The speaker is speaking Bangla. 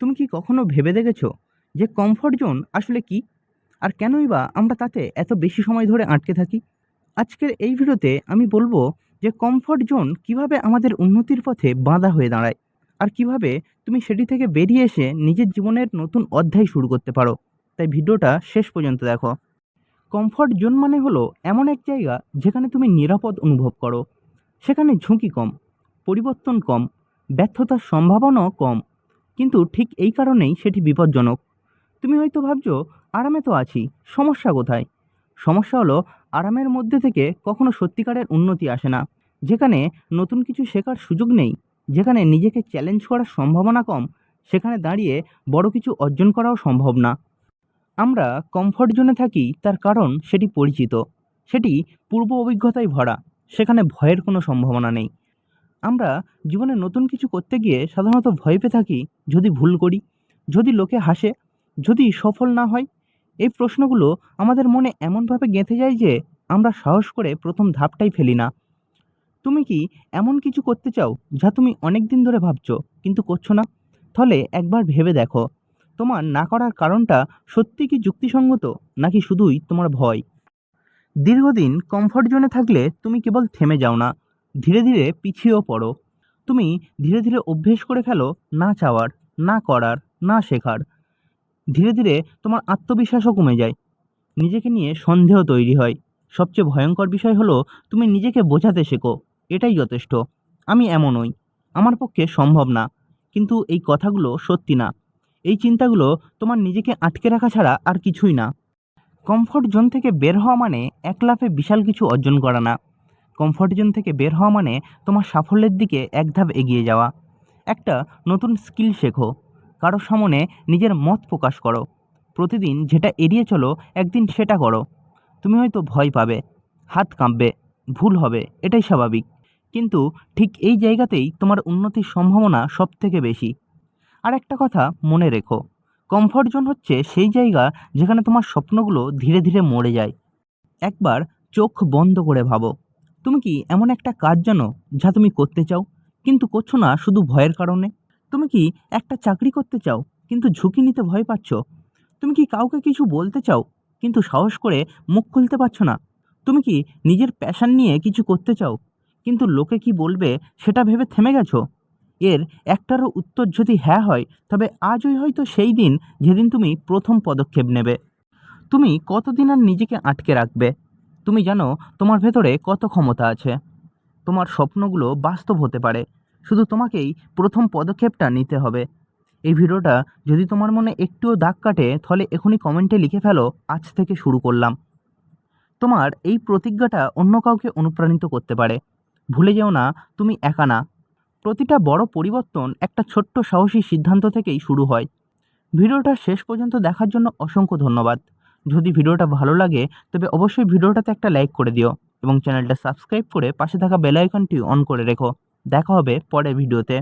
তুমি কি কখনো ভেবে দেখেছ যে কমফর্ট জোন আসলে কি? আর কেনই বা আমরা তাতে এত বেশি সময় ধরে আটকে থাকি? আজকের এই ভিডিওতে আমি বলব যে কমফর্ট জোন কীভাবে আমাদের উন্নতির পথে বাঁধা হয়ে দাঁড়ায় আর কীভাবে তুমি সেটি থেকে বেরিয়ে এসে নিজের জীবনের নতুন অধ্যায় শুরু করতে পারো। তাই ভিডিওটা শেষ পর্যন্ত দেখো। কমফর্ট জোন মানে হলো এমন এক জায়গা যেখানে তুমি নিরাপদ অনুভব করো। সেখানে ঝুঁকি কম, পরিবর্তন কম, ব্যর্থতার সম্ভাবনাও কম কিন্তু ঠিক এই কারণেই সেটি বিপজ্জনক। তুমি হয়তো ভাবছ, আরামে তো আছি, সমস্যা কোথায়? সমস্যা হলো, আরামের মধ্যে থেকে কখনো সত্যিকারের উন্নতি আসে না। যেখানে নতুন কিছু শেখার সুযোগ নেই, যেখানে নিজেকে চ্যালেঞ্জ করার সম্ভাবনা কম, সেখানে দাঁড়িয়ে বড় কিছু অর্জন করাও সম্ভব না। আমরা কমফর্ট জোনে থাকি, তার কারণ সেটি পরিচিত। সেটি পূর্ব অভিজ্ঞতায় ভরা, সেখানে ভয়ের কোনো সম্ভাবনা নেই। আমরা জীবনে নতুন কিছু করতে গিয়ে সাধারণত ভয় পেয়ে থাকি, যদি ভুল করি, যদি লোকে হাসে, যদি সফল না হয়, এই প্রশ্নগুলো আমাদের মনে এমনভাবে গেঁথে যায় যে আমরা সাহস করে প্রথম ধাপটাই ফেলি না। তুমি কি এমন কিছু করতে চাও যা তুমি অনেক দিন ধরে ভাবছ, কিন্তু করছ না? তাহলে একবার ভেবে দেখো। তোমার না করার কারণটা সত্যি কি যুক্তিসঙ্গত, নাকি শুধুই তোমার ভয়? দীর্ঘদিন কমফর্ট জোনে থাকলে তুমি কেবল থেমে যাও না। ধীরে ধীরে পিছিয়েও পড়ো। তুমি ধীরে ধীরে অভ্যেস করে ফেলো না চাওয়ার, না করার, না শেখার। ধীরে ধীরে তোমার আত্মবিশ্বাসও কমে যায়। নিজেকে নিয়ে সন্দেহ তৈরি হয়। সবচেয়ে ভয়ঙ্কর বিষয় হলো তুমি নিজেকে বোঝাতে শেখো। এটাই যথেষ্ট। আমি এমনই আমার পক্ষে সম্ভব না। কিন্তু এই কথাগুলো সত্যি না। এই চিন্তাগুলো তোমার নিজেকে আটকে রাখা ছাড়া আর কিছুই না। কমফর্ট জোন থেকে বের হওয়া মানে এক লাফে বিশাল কিছু অর্জন করা না। কমফর্ট জোন থেকে বের হওয়া মানে তোমার সাফল্যের দিকে এক ধাপ এগিয়ে যাওয়া। একটা নতুন স্কিল শেখো। কারও সামনে নিজের মত প্রকাশ করো। প্রতিদিন যেটা এড়িয়ে চলো, একদিন সেটা করো। তুমি হয়তো ভয় পাবে, হাত কাঁপবে, ভুল হবে, এটাই স্বাভাবিক। কিন্তু ঠিক এই জায়গাতেই তোমার উন্নতির সম্ভাবনা সব থেকে বেশি। আর একটা কথা মনে রেখো কমফর্ট জোন হচ্ছে সেই জায়গা যেখানে তোমার স্বপ্নগুলো ধীরে ধীরে মরে যায়। একবার চোখ বন্ধ করে ভাবো। তুমি কি এমন একটা কাজ জানো যা তুমি করতে চাও, কিন্তু করছ না শুধু ভয়ের কারণে? তুমি কি একটা চাকরি করতে চাও, কিন্তু ঝুঁকি নিতে ভয় পাচ্ছ? তুমি কি কাউকে কিছু বলতে চাও, কিন্তু সাহস করে মুখ খুলতে পারছ না? তুমি কি নিজের প্যাশান নিয়ে কিছু করতে চাও, কিন্তু লোকে কি বলবে সেটা ভেবে থেমে গেছো? এর একটারও উত্তর যদি হ্যাঁ হয়, তবে আজই হয়তো সেই দিন যেদিন তুমি প্রথম পদক্ষেপ নেবে। তুমি কতদিন আর নিজেকে আটকে রাখবে? তুমি জানো তোমার ভেতরে কত ক্ষমতা আছে। তোমার স্বপ্নগুলো বাস্তব হতে পারে। শুধু তোমাকেই প্রথম পদক্ষেপটা নিতে হবে। এই ভিডিওটা যদি তোমার মনে একটুও দাগ কাটে, তাহলে এখনই কমেন্টে লিখে ফেলো, আজ থেকে শুরু করলাম। তোমার এই প্রতিজ্ঞাটা অন্য কাউকে অনুপ্রাণিত করতে পারে। ভুলে যেও না, তুমি একা না। প্রতিটা বড় পরিবর্তন একটা ছোট্ট সাহসী সিদ্ধান্ত থেকেই শুরু হয়। ভিডিওটা শেষ পর্যন্ত দেখার জন্য অসংখ্য ধন্যবাদ। যদি ভিডিওটা ভালো লাগে, তবে অবশ্যই ভিডিওটাতে একটা লাইক করে দিও এবং চ্যানেলটা সাবস্ক্রাইব করে পাশে থাকা বেল আইকনটি অন করে রেখো। দেখা হবে পরে ভিডিওতে।